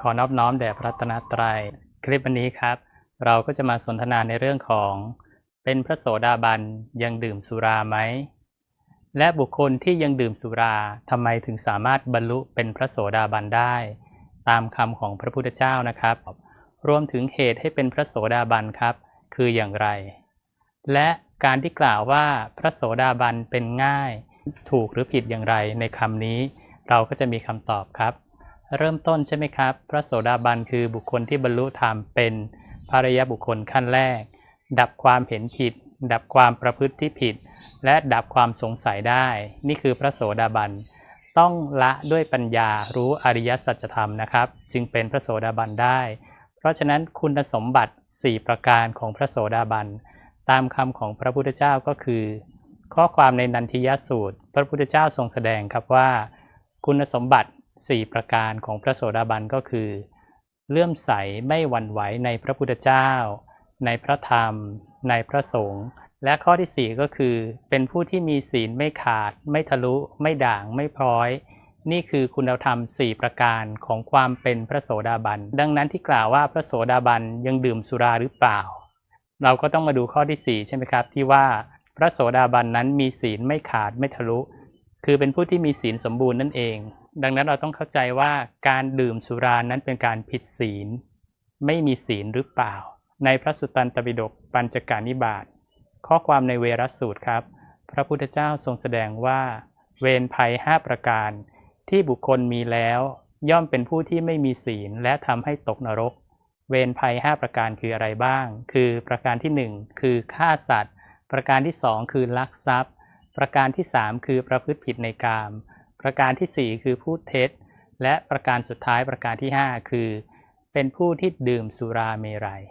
ขอนอบน้อมแด่พระรัตนตรัย คลิปวันนี้ครับ เราก็จะมาสนทนาในเรื่องของ เป็นพระโสดาบันยังดื่มสุราไหม และบุคคลที่ยังดื่มสุราทำไมถึงสามารถบรรลุเป็นพระโสดาบันได้ ตามคำของพระพุทธเจ้านะครับ รวมถึงเหตุให้เป็นพระโสดาบันครับ คืออย่างไร และการที่กล่าวว่าพระโสดาบันเป็นง่าย ถูกหรือผิดอย่างไรในคำนี้ เราก็จะมีคำตอบครับ เริ่มต้นใช่ไหมครับ พระโสดาบันคือบุคคลที่บรรลุธรรมเป็นภรยบุคคลขั้นแรก ดับความเห็นผิด ดับความประพฤติที่ผิด และดับความสงสัยได้ นี่คือพระโสดาบัน ต้องละด้วยปัญญารู้อริยสัจธรรมนะครับ จึงเป็นพระโสดาบันได้ เพราะฉะนั้นคุณสมบัติ 4 ประการของพระโสดาบัน ตามคำของพระพุทธเจ้าก็คือ ข้อความในนันทิยสูตร พระพุทธเจ้าทรงแสดงครับว่า คุณสมบัติ 4 ประการของพระโสดาบันก็คือ เลื่อมใสไม่หวั่นไหวในพระพุทธเจ้า ในพระธรรม ในพระสงฆ์และข้อที่ 4 ก็คือ เป็นผู้ที่มีศีลไม่ขาด ไม่ทะลุ ไม่ด่างไม่พร้อย นี่คือคุณธรรม 4 ประการของความเป็นพระโสดาบัน ดังนั้นที่กล่าวว่าพระโสดาบันยังดื่มสุราหรือเปล่า เราก็ต้องมาดูข้อที่ 4 ใช่ไหมครับ ที่ว่าพระโสดาบันนั้นมีศีลไม่ขาดไม่ทะลุ คือเป็นผู้ที่มีศีลสมบูรณ์นั่นเอง ดังนั้นเราต้องเข้าใจว่าการดื่มสุรานั้นเป็นการผิดศีล ไม่มีศีลหรือเปล่า ในพระสุตตันตปิฎกปัญจการนิบาตข้อความในเวรสูตรครับ พระพุทธเจ้าทรงแสดงว่า เวรภัย 5 ประการ ที่บุคคลมีแล้วย่อมเป็นผู้ที่ไม่มีศีลและทำให้ตกนรก เวรภัย 5 ประการคืออะไรบ้าง คือประการที่ 1 คือฆ่าสัตว์ ประการที่ 2 คือลักทรัพย์ ประการที่ 3 คือประพฤติผิดในกาม ประการทีสี่ 4 คือพูดเท็จ และประการสุดท้ายประการที่ 5 คือ เป็นผู้ที่ดื่มสุราเมรัย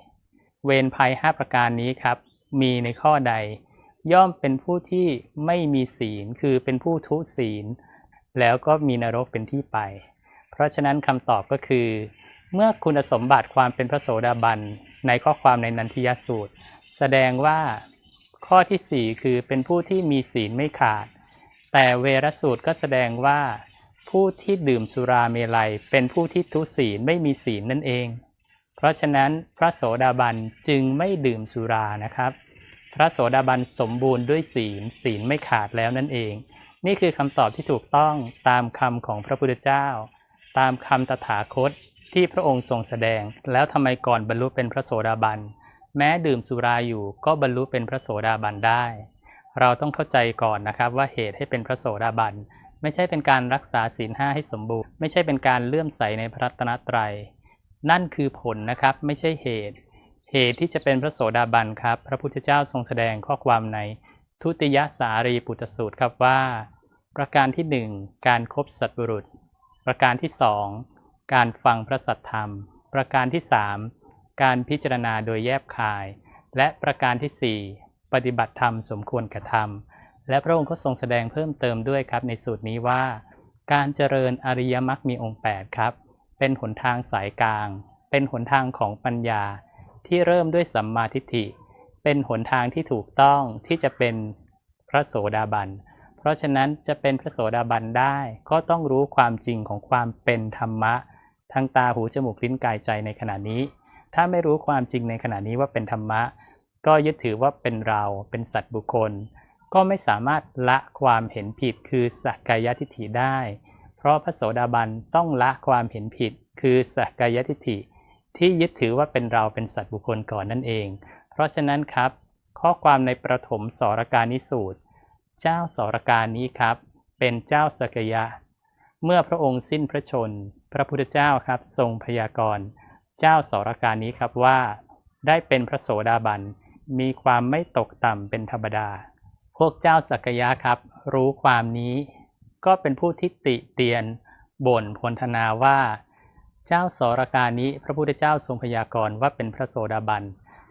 เวรภัย 5 ประการนี้ครับ มีในข้อใด ย่อมเป็นผู้ที่ไม่มีศีล คือเป็นผู้ทุศีล แล้วก็มีนรกเป็นที่ไป เพราะฉะนั้นคำตอบก็คือ เมื่อคุณสมบัติความเป็นพระโสดาบันในข้อความในนันทิยสูตร แสดงว่าข้อที่ 4 คือเป็นผู้ที่มีศีลไม่ขาด แต่เวรสูตรก็แสดงว่า ผู้ที่ดื่มสุราเมลัยเป็นผู้ที่ทุศีลไม่มีศีลนั่นเอง เพราะฉะนั้นพระโสดาบันจึงไม่ดื่มสุรานะครับ พระโสดาบันสมบูรณ์ด้วยศีลศีลไม่ขาดแล้วนั่นเอง นี่คือคำตอบที่ถูกต้องตามคำของพระพุทธเจ้า ตามคำตถาคตที่พระองค์ทรงแสดง แล้วทำไมก่อนบรรลุเป็นพระโสดาบัน แม้ดื่มสุราอยู่ก็บรรลุเป็นพระโสดาบันได้ เราต้องเข้าใจก่อนนะครับว่าเหตุให้เป็นพระโสดาบัน ไม่ใช่เป็นการรักษาศีลห้าให้สมบูรณ์ ไม่ใช่เป็นการเลื่อมใสในพระรัตนตรัย นั่นคือผลนะครับไม่ใช่เหตุ เหตุที่จะเป็นพระโสดาบันครับ พระพุทธเจ้าทรงแสดงข้อความใน ทุติยสารีปุตสูตรครับว่า ประการที่หนึ่งการครบสัตบุรุษ ประการที่สองการฟังพระสัทธรรม ประการที่สามการพิจารณาโดยแยบคาย และประการที่สี่ ปฏิบัติธรรมสมควรกระทำและพระองค์ก็ทรงแสดงเพิ่มเติมด้วยครับในสูตรนี้ว่า การเจริญอริยมรรคมีองค์ 8 ครับ เป็นหนทางสายกลาง เป็นหนทางของปัญญา ที่เริ่มด้วยสัมมาทิฏฐิ เป็นหนทางที่ถูกต้องที่จะเป็นพระโสดาบันเพราะฉะนั้นจะเป็นพระโสดาบันได้ก็ต้องรู้ความจริงของความเป็นธรรมะทางตาหูจมูกลิ้นกายใจในขณะนี้ ถ้าไม่รู้ความจริงในขณะนี้ว่าเป็นธรรมะ ก็ยึดถือว่าเป็นเราเป็นสัตว์บุคคล ก็ไม่สามารถละความเห็นผิดคือสักกายทิฏฐิได้ เพราะพระโสดาบันต้องละความเห็นผิด คือสักกายทิฏฐิ ที่ยึดถือว่าเป็นเราเป็นสัตว์บุคคลก่อนนั่นเอง เพราะฉะนั้นครับ ข้อความในประถมสรการนิสูตร เจ้าสรการนี้ครับ เป็นเจ้าสกยะ เมื่อพระองค์สิ้นพระชน พระพุทธเจ้าครับทรงพยากรณ์ เจ้าสรการนี้ครับว่า ได้เป็นพระโสดาบัน มีความไม่ตกต่ำเป็นธรรมดา พวกเจ้าสักยะครับ รู้ความนี้ ก็เป็นผู้ที่ติเตียนบ่นพลธนาว่า เจ้าสรการนี้พระพุทธเจ้าทรงพยากรณ์ว่าเป็นพระโสดาบัน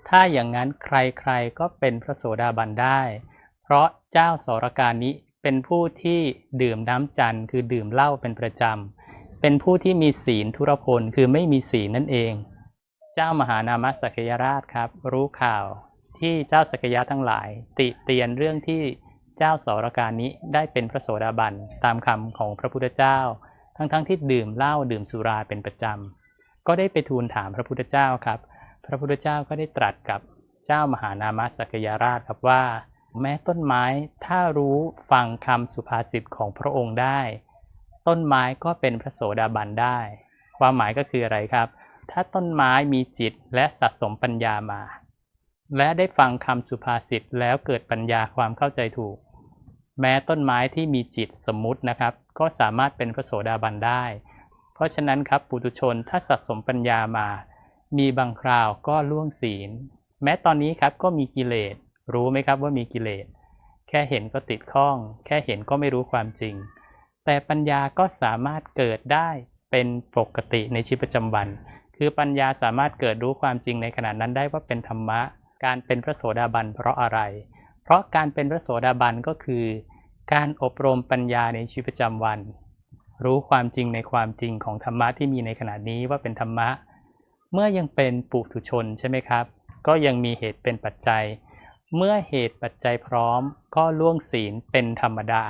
ถ้าอย่างนั้นใครๆก็เป็นพระโสดาบันได้ เพราะเจ้าสรการนี้เป็นผู้ที่ดื่มน้ำจันทร์คือดื่มเหล้าเป็นประจำ เป็นผู้ที่มีศีลทุรพลคือไม่มีศีลนั่นเอง เจ้ามหานามสักยราชครับ รู้ข่าว ที่เจ้าสกยะทั้งหลาย ติเตียนเรื่องที่เจ้าสรการนี้ได้เป็นพระโสดาบันตามคำของพระพุทธเจ้า ทั้งๆทที่ดื่มเหล้าดื่มสุราเป็นประจก็ได้ไปทูลถามพระพุทธเจ้าครับ พระพุทธเจ้าก็ได้ตรัสกับเจ้ามหานามสักยราชครับว่า แม้ต้นไม้ถ้ารู้ฟังคำสุภาษิตของพระองค์ได้ ต้นไม้ก็เป็นพระโสดาบันได้ ความหมายก็คืออะไรครับ ถ้าต้นไม้มีจิตและสะสมปัญญามา และได้ฟังคำสุภาษิตแล้วเกิดปัญญาความเข้าใจถูก แม้ต้นไม้ที่มีจิตสมมุตินะครับ ก็สามารถเป็นพระโสดาบันได้ เพราะฉะนั้นครับปุถุชนถ้าสะสมปัญญามา มีบางคราวก็ล่วงศีล แม้ตอนนี้ครับก็มีกิเลส รู้ไหมครับว่ามีกิเลส แค่เห็นก็ติดข้อง แค่เห็นก็ไม่รู้ความจริง แต่ปัญญาก็สามารถเกิดได้เป็นปกติในชีวิตประจำวัน คือปัญญาสามารถเกิดรู้ความจริงในขณะนั้นได้ว่าเป็นธรรมะ การเป็นพระโสดาบันเพราะอะไร เพราะการเป็นพระโสดาบันก็คือ การอบรมปัญญาในชีวิตประจำวัน รู้ความจริงในความจริงของธรรมะที่มีในขณะนี้ว่าเป็นธรรมะ เมื่อยังเป็นปุถุชนใช่ไหมครับ ก็ยังมีเหตุเป็นปัจจัย เมื่อเหตุปัจจัยพร้อม ก็ล่วงศีลเป็นธรรมดา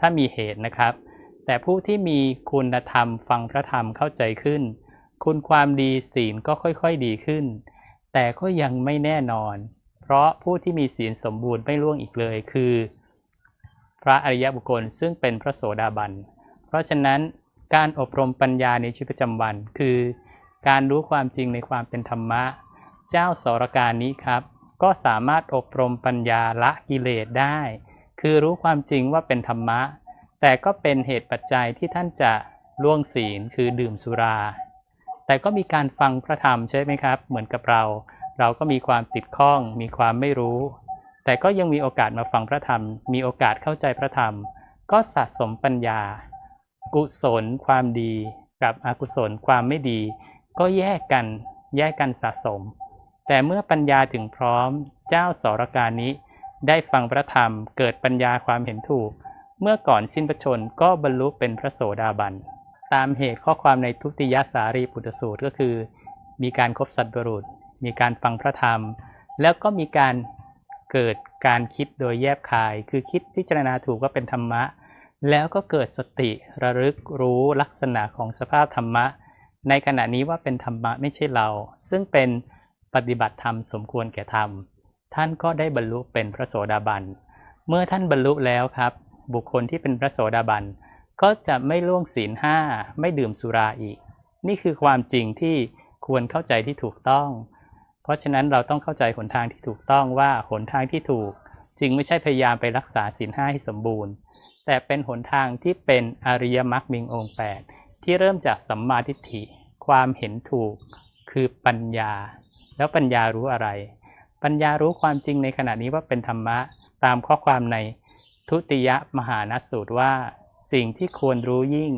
ถ้ามีเหตุนะครับ แต่ผู้ที่มีคุณธรรมฟังพระธรรมเข้าใจขึ้น คุณความดีศีลก็ค่อยๆดีขึ้น แต่ก็ยังไม่แน่นอน เพราะผู้ที่มีศีลสมบูรณ์ไม่ล่วงอีกเลย คือ พระอริยบุคคลซึ่งเป็นพระโสดาบัน เพราะฉะนั้นการอบรมปัญญาในชีวิตประจำวัน คือ การรู้ความจริงในความเป็นธรรมะ เจ้าสรการนี้ครับ ก็สามารถอบรมปัญญาละกิเลสได้ คือรู้ความจริงว่าเป็นธรรมะ แต่ก็เป็นเหตุปัจจัยที่ท่านจะล่วงศีลคือดื่มสุรา แต่ก็มีการฟังพระธรรมใช่ไหมครับ เหมือนกับเรา เราก็มีความติดข้อง มีความไม่รู้ แต่ก็ยังมีโอกาสมาฟังพระธรรม มีโอกาสเข้าใจพระธรรม ก็สะสมปัญญา กุศลความดี กับอกุศลความไม่ดี ก็แยกกัน แยกกันสะสม แต่เมื่อปัญญาถึงพร้อม เจ้าสรการนี้ ได้ฟังพระธรรม เกิดปัญญาความเห็นถูก เมื่อก่อนสิ้นพระชนก็บรรลุเป็นพระโสดาบัน ตามเหตุข้อความในทุติยสารีปุตสูตรก็คือ มีการครบสัตว์บรุษ มีการฟังพระธรรม แล้วก็มีการเกิดการคิดโดยแยบคาย คือคิดพิจารณาถูกว่าเป็นธรรมะ แล้วก็เกิดสติระลึกรู้ลักษณะของสภาพธรรมะ ในขณะนี้ว่าเป็นธรรมะไม่ใช่เรา ซึ่งเป็นปฏิบัติธรรมสมควรแก่ธรรม ท่านก็ได้บรรลุเป็นพระโสดาบัน เมื่อท่านบรรลุแล้วครับ บุคคลที่เป็นพระโสดาบัน ก็จะไม่ล่วงศีลห้าไม่ดื่มสุราอีก นี่คือความจริงที่ควรเข้าใจที่ถูกต้อง เพราะฉะนั้นเราต้องเข้าใจหนทางที่ถูกต้องว่าหนทางที่ถูก จึงไม่ใช่พยายามไปรักษาศีลห้าให้สมบูรณ์ แต่เป็นหนทางที่เป็นอริยมรรคมิงองค์แปดที่เริ่มจากสัมมาทิฏฐิ ความเห็นถูก คือปัญญา แล้วปัญญารู้อะไร ปัญญารู้ความจริงในขณะนี้ว่าเป็นธรรมะตามข้อความในทุติยมหานสูตรว่า สิ่งที่ควรรู้ยิ่ง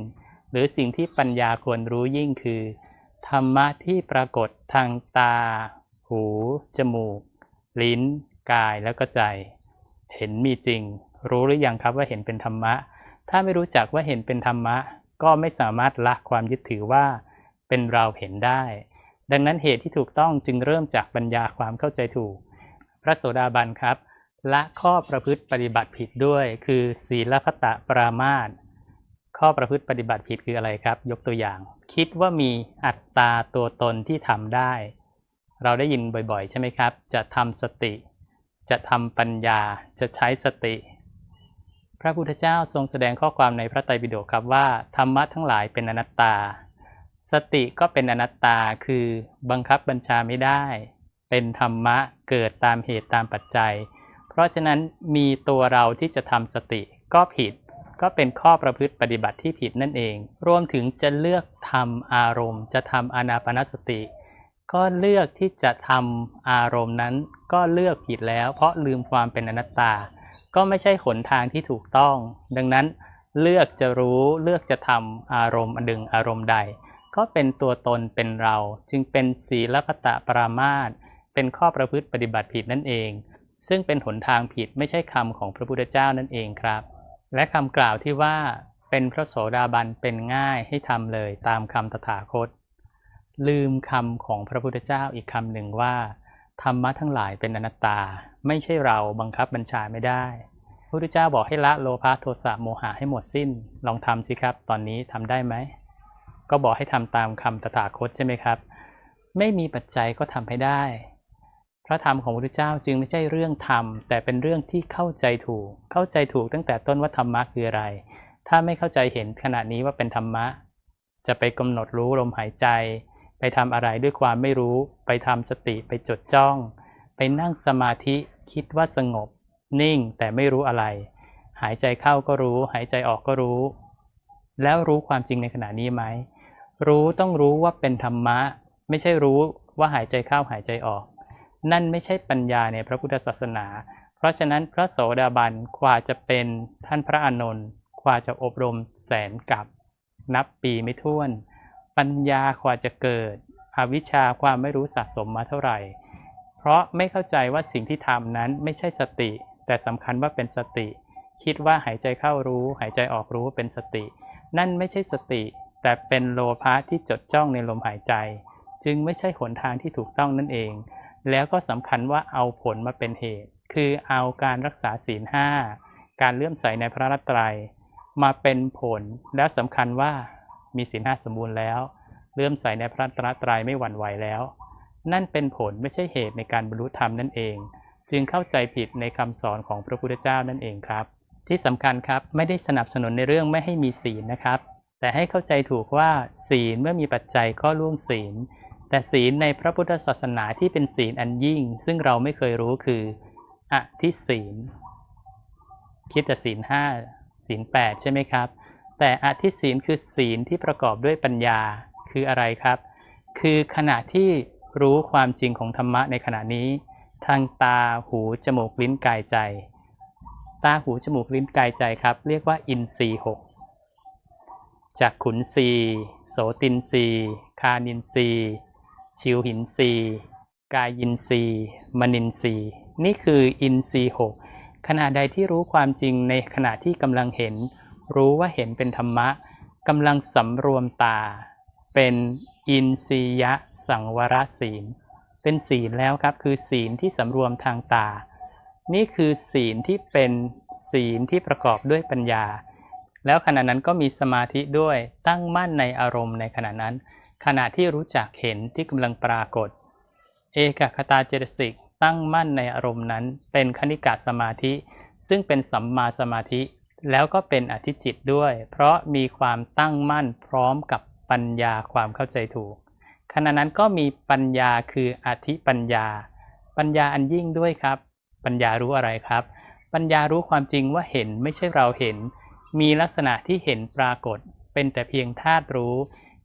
หรือสิ่งที่ปัญญาควรรู้ยิ่งคือ ธรรมะที่ปรากฏทางตา หู จมูก ลิ้น กายแล้วก็ใจ เห็นมีจริง รู้หรือยังครับว่าเห็นเป็นธรรมะ ถ้าไม่รู้จักว่าเห็นเป็นธรรมะ ก็ไม่สามารถละความยึดถือว่า เป็นเราเห็นได้ ดังนั้นเหตุที่ถูกต้องจึงเริ่มจากปัญญาความเข้าใจถูก พระโสดาบันครับ ละข้อประพฤติปฏิบัติผิดด้วย คือศีลพัตตปรามาสข้อประพฤติปฏิบัติผิดคืออะไรครับ ยกตัวอย่าง คิดว่ามีอัตตาตัวตนที่ทำได้ เราได้ยินบ่อยๆ ใช่ไหมครับ จะทำสติ จะทำปัญญาจะใช้สติ พระพุทธเจ้าทรงแสดงข้อความในพระไตรปิฎกครับว่าธรรมะทั้งหลายเป็นอนัตตา สติก็เป็นอนัตตาคือบังคับบัญชาไม่ได้ เป็นธรรมะเกิดตามเหตุตามปัจจัย เพราะฉะนั้นมีตัวเราที่จะทำสติก็ผิด ก็เป็นข้อประพฤติปฏิบัติที่ผิดนั่นเอง รวมถึงจะเลือกทำอารมณ์ จะทำอนาปนสติ ก็เลือกที่จะทำอารมณ์นั้น ก็เลือกผิดแล้ว เพราะลืมความเป็นอนัตตา ก็ไม่ใช่หนทางที่ถูกต้อง ดังนั้นเลือกจะรู้เลือกจะทำอารมณ์อันดึงอารมณ์ใด ก็เป็นตัวตนเป็นเรา จึงเป็นศีลพัตตปรามาสเป็นข้อประพฤติปฏิบัติผิดนั่นเอง ซึ่งเป็นหนทางผิดไม่ใช่คำของพระพุทธเจ้านั่นเองครับ และคำกล่าวที่ว่าเป็นพระโสดาบันเป็นง่ายให้ทำเลยตามคำตถาคต ลืมคำของพระพุทธเจ้าอีกคำหนึ่งว่า ธรรมะทั้งหลายเป็นอนัตตา ไม่ใช่เราบังคับบัญชาไม่ได้พระพุทธเจ้าบอกให้ละโลภะโทสะโมหะให้หมดสิ้น ลองทำสิครับ ตอนนี้ทำได้ไหมก็บอกให้ทำตามคำตถาคตใช่ไหมครับ ไม่มีปัจจัยก็ทำให้ได้ พระธรรมของพระพุทธเจ้าจึงไม่ใช่เรื่องธรรม แต่เป็นเรื่องที่เข้าใจถูก เข้าใจถูกตั้งแต่ต้นว่าธรรมะคืออะไร ถ้าไม่เข้าใจเห็นขณะนี้ว่าเป็นธรรมะ จะไปกำหนดรู้ลมหายใจ ไปทำอะไรด้วยความไม่รู้ ไปทำสติไปจดจ้อง ไปนั่งสมาธิคิดว่าสงบ นิ่งแต่ไม่รู้อะไร หายใจเข้าก็รู้ หายใจออกก็รู้ แล้วรู้ความจริงในขณะนี้ไหมรู้ต้องรู้ว่าเป็นธรรมะ ไม่ใช่รู้ว่าหายใจเข้าหายใจออก นั่นไม่ใช่ปัญญาในพระพุทธศาสนา เพราะฉะนั้นพระโสดาบันกว่าจะเป็นท่านพระอานนท์กว่าจะอบรมแสนกับ นับปีไม่ถ้วน ปัญญากว่าจะเกิด อวิชชาความไม่รู้สะสมมาเท่าไหร่ เพราะไม่เข้าใจว่าสิ่งที่ทำนั้นไม่ใช่สติ แต่สำคัญว่าเป็นสติ คิดว่าหายใจเข้ารู้ หายใจออกรู้เป็นสติ นั่นไม่ใช่สติ แต่เป็นโลภะที่จดจ้องในลมหายใจ จึงไม่ใช่หนทางที่ถูกต้องนั่นเอง แล้วก็สำคัญว่าเอาผลมาเป็นเหตุ คือเอาการรักษาศีลห้าการเลื่อมใสในพระรัตนตรัยมาเป็นผล แล้วสำคัญว่ามีศีลห้าสมบูรณ์แล้ว เลื่อมใสในพระรัตนตรัยไม่หวั่นไหวแล้ว นั่นเป็นผลไม่ใช่เหตุในการบรรลุธรรมนั่นเอง จึงเข้าใจผิดในคำสอนของพระพุทธเจ้านั่นเองครับ ที่สำคัญครับไม่ได้สนับสนุนในเรื่องไม่ให้มีศีลนะครับ แต่ให้เข้าใจถูกว่าศีลเมื่อมีปัจจัยก็ล่วงศีล แต่ศีลในพระพุทธศาสนาที่เป็นศีลอันยิ่ง ซึ่งเราไม่เคยรู้คืออธิศีล คิดแต่ศีลห้าศีลแปดใช่ไหมครับ แต่อธิศีลคือศีลที่ประกอบด้วยปัญญาคืออะไรครับ คือขณะที่รู้ความจริงของธรรมะในขณะนี้ ทางตาหูจมูกลิ้นกายใจ ตาหูจมูกลิ้นกายใจครับ เรียกว่าอินทรีหกจากขุนรีโสตินรีคานินรี ชิวหินรีกายินรีมนินรีนี่คืออินทรีหกขณะใดที่รู้ความจริงในขณะที่กำลังเห็น รู้ว่าเห็นเป็นธรรมะกำลังสำรวมตา เป็นอินทรียะสังวรศีล เป็นศีลแล้วครับคือศีลที่สำรวมทางตา นี่คือศีลที่เป็นศีลที่ประกอบด้วยปัญญา แล้วขณะนั้นก็มีสมาธิด้วยตั้งมั่นในอารมณ์ในขณะนั้น ขณะที่รู้จักเห็นที่กำลังปรากฏ เอกคตาเจตสิกตั้งมั่นในอารมณ์นั้น เป็นคณิกาสมาธิ ซึ่งเป็นสัมมาสมาธิ แล้วก็เป็นอธิจิตด้วย เพราะมีความตั้งมั่นพร้อมกับปัญญาความเข้าใจถูก ขณะนั้นก็มีปัญญาคืออธิปัญญา ปัญญาอันยิ่งด้วยครับ ปัญญารู้อะไรครับ ปัญญารู้ความจริงว่าเห็นไม่ใช่เราเห็น มีลักษณะที่เห็นปรากฏ เป็นแต่เพียงธาตุรู้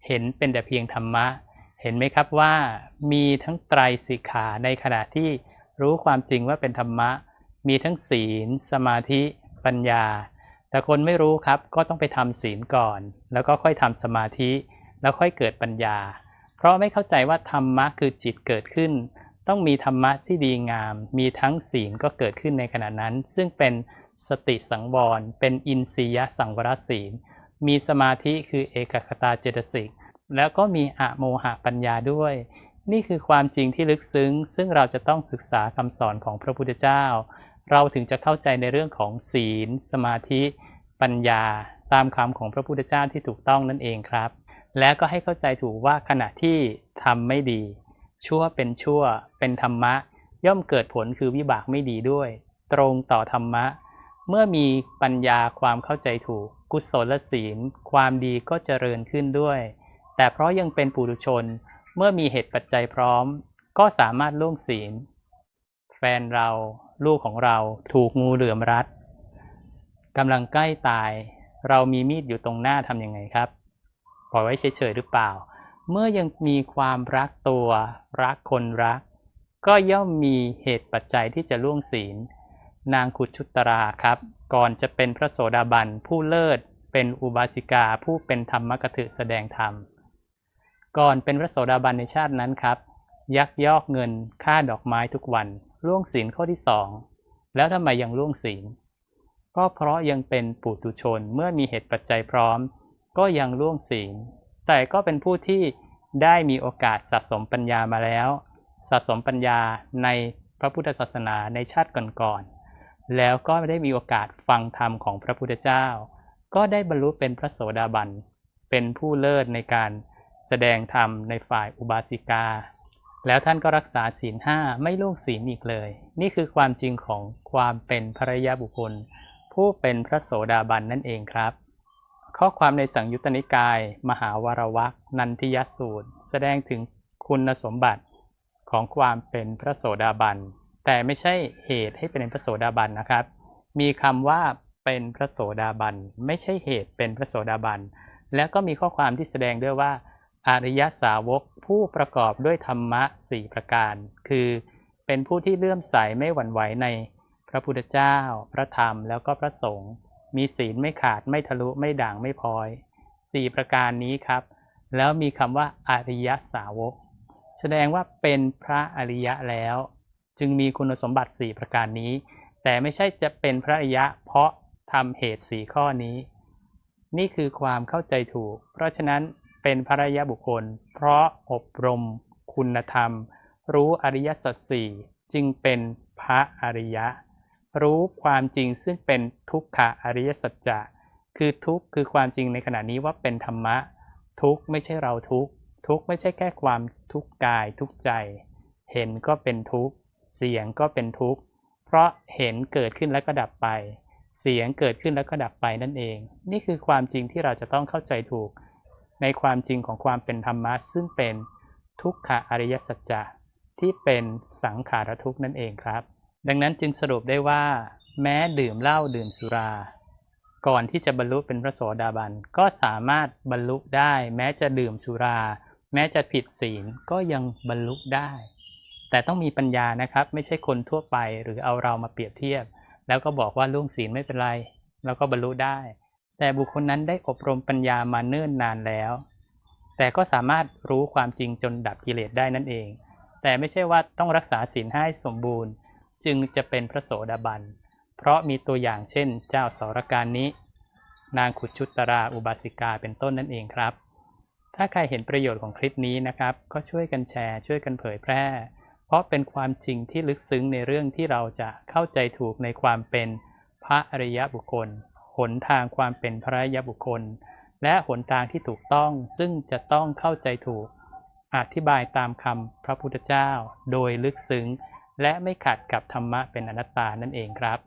เห็นเป็นแต่เพียงธรรมะ เห็นไหมครับว่ามีทั้งไตรสิกขาในขณะที่รู้ความจริงว่าเป็นธรรมะ มีทั้งศีล สมาธิ ปัญญา แต่คนไม่รู้ครับก็ต้องไปทำศีลก่อน แล้วก็ค่อยทำสมาธิ แล้วค่อยเกิดปัญญา เพราะไม่เข้าใจว่าธรรมะคือจิตเกิดขึ้น ต้องมีธรรมะที่ดีงาม มีทั้งศีลก็เกิดขึ้นในขณะนั้น ซึ่งเป็นสติสังวร เป็นอินทรียสังวรศีล มีสมาธิคือเอกคตาเจตสิก แล้วก็มีอะโมหะปัญญาด้วย นี่คือความจริงที่ลึกซึ้ง ซึ่งเราจะต้องศึกษาคำสอนของพระพุทธเจ้า เราถึงจะเข้าใจในเรื่องของศีล สมาธิ ปัญญา ตามคำของพระพุทธเจ้าที่ถูกต้องนั่นเองครับ และก็ให้เข้าใจถูกว่าขณะที่ทำไม่ดี ชั่วเป็นชั่ว เป็นธรรมะ ย่อมเกิดผลคือวิบากไม่ดีด้วย ตรงต่อธรรมะ เมื่อมีปัญญาความเข้าใจถูก กุศลศีล ความดีก็เจริญขึ้นด้วย แต่เพราะยังเป็นปุถุชนเมื่อมีเหตุปัจจัยพร้อม ก็สามารถล่วงศีล แฟนเราลูกของเราถูกงูเหลือมรัดกำลังใกล้ตาย เรามีมีดอยู่ตรงหน้าทำยังไงครับ ปล่อยไว้เฉยๆหรือเปล่า เมื่อยังมีความรักตัว รักคนรัก ก็ย่อมมีเหตุปัจจัยที่จะล่วงศีล นางขุดชุตราครับ ก่อนจะเป็นพระโสดาบันผู้เลิศ เป็นอุบาสิกาผู้เป็นธรรมกถึแสดงธรรม ก่อนเป็นพระโสดาบันในชาตินั้นครับ ยักยอกเงินค่าดอกไม้ทุกวันล่วงศีลข้อที่สองแล้วทำไมยังล่วงศีลก็เพราะยังเป็นปุถุชนเมื่อมีเหตุปัจจัยพร้อม ก็ยังล่วงศีลแต่ก็เป็นผู้ที่ได้มีโอกาสสะสมปัญญามาแล้ว สะสมปัญญาในพระพุทธศาสนาในชาติก่อนๆแล้วก็ได้มีโอกาสฟังธรรมของพระพุทธเจ้า ก็ได้บรรลุเป็นพระโสดาบันเป็นผู้เลิศในการ แสดงธรรมในฝ่ายอุบาสิกา แล้วท่านก็รักษาศีลห้าไม่ล่วงศีลอีกเลย นี่คือความจริงของความเป็นภรยาบุคคล ผู้เป็นพระโสดาบันนั่นเองครับ ข้อความในสังยุตตนิกาย มหาวารวักนันทิยสูตร แสดงถึงคุณสมบัติของความเป็นพระโสดาบัน แต่ไม่ใช่เหตุให้เป็นพระโสดาบันนะครับ มีคำว่าเป็นพระโสดาบัน ไม่ใช่เหตุเป็นพระโสดาบัน แล้วก็มีข้อความที่แสดงด้วยว่า อริยสาวกผู้ประกอบด้วยธรรมะสี่ประการ คือเป็นผู้ที่เลื่อมใสไม่หวั่นไหวในพระพุทธเจ้า พระธรรมแล้วก็พระสงฆ์มีศีลไม่ขาดไม่ทะลุไม่ด่างไม่พลอยสี่ประการนี้ครับ แล้วมีคำว่าอริยสาวก แสดงว่าเป็นพระอริยะแล้ว จึงมีคุณสมบัติ 4 ประการนี้ แต่ไม่ใช่จะเป็นพระอริยะ เพราะทำเหตุสีข้อนี้ นี่คือความเข้าใจถูก เพราะฉะนั้น เป็นพระริยบุคคล เพราะอบรมคุณธรรม รู้อริยสัจสี่จึงเป็นพระอริยะ รู้ความจริงซึ่งเป็นทุกขะอริยสัจจะคือทุกข์คือความจริงในขณะนี้ว่าเป็นธรรมะ ทุกข์ไม่ใช่เราทุกข์ทุกข์ไม่ใช่แค่ความทุกข์กายทุกข์ใจ เห็นก็เป็นทุกข์เสียงก็เป็นทุกข์เพราะเห็นเกิดขึ้นแล้วก็ดับไป เสียงเกิดขึ้นแล้วก็ดับไปนั่นเอง นี่คือความจริงที่เราจะต้องเข้าใจถูก ในความจริงของความเป็นธรรมะซึ่งเป็นทุกขะอริยสัจจะที่เป็นสังขารทุกข์นั่นเองครับ ดังนั้นจึงสรุปได้ว่า แม้ดื่มเหล้าดื่มสุรา ก่อนที่จะบรรลุเป็นพระโสดาบันก็สามารถบรรลุได้ แม้จะดื่มสุรา แม้จะผิดศีลก็ยังบรรลุได้ แต่ต้องมีปัญญานะครับ ไม่ใช่คนทั่วไปหรือเอาเรามาเปรียบเทียบ แล้วก็บอกว่าล่วงศีลไม่เป็นไร แล้วก็บรรลุได้ แต่บุคคลนั้นได้อบรมปัญญามาเนิ่นนานแล้ว แต่ก็สามารถรู้ความจริงจนดับกิเลสได้นั่นเอง แต่ไม่ใช่ว่าต้องรักษาศีลให้สมบูรณ์ จึงจะเป็นพระโสดาบัน เพราะมีตัวอย่างเช่น เจ้าสรการนี้ นางขุดชุตราอุบาสิกาเป็นต้นนั่นเองครับ ถ้าใครเห็นประโยชน์ของคลิปนี้นะครับ ก็ช่วยกันแชร์ ช่วยกันเผยแพร่ เพราะเป็นความจริงที่ลึกซึ้งในเรื่องที่เราจะเข้าใจถูกในความเป็นพระอริยบุคคล หนทางความเป็นพระยบุคคล และหนทางที่ถูกต้องซึ่งจะต้องเข้าใจถูก อธิบายตามคำพระพุทธเจ้า โดยลึกซึ้ง และไม่ขัดกับธรรมะเป็นอนัตตานั่นเองครับ